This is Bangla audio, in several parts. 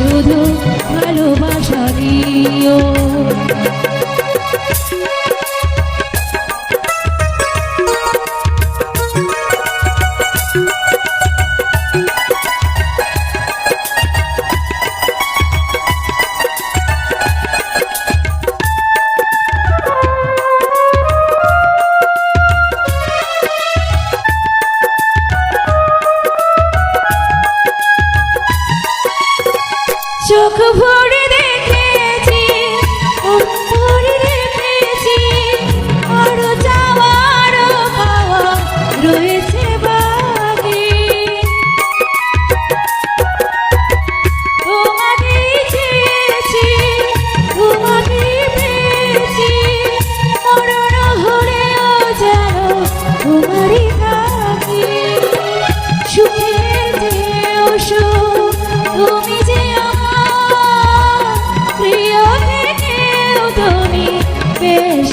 শুধু ভালোবাসা দিও। চোখ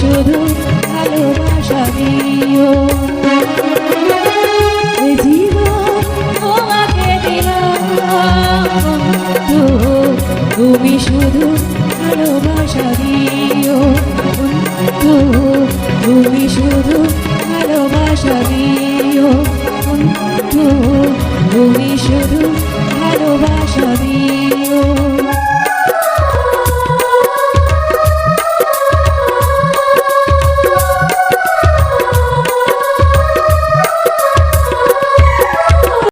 শুধু ভালোবাসা দিও। তুমি শুধু ভালোবাসা দিও। তুমি শুধু ভালোবাসা দিও। তুমি শুধু ভালোবাসা দিও।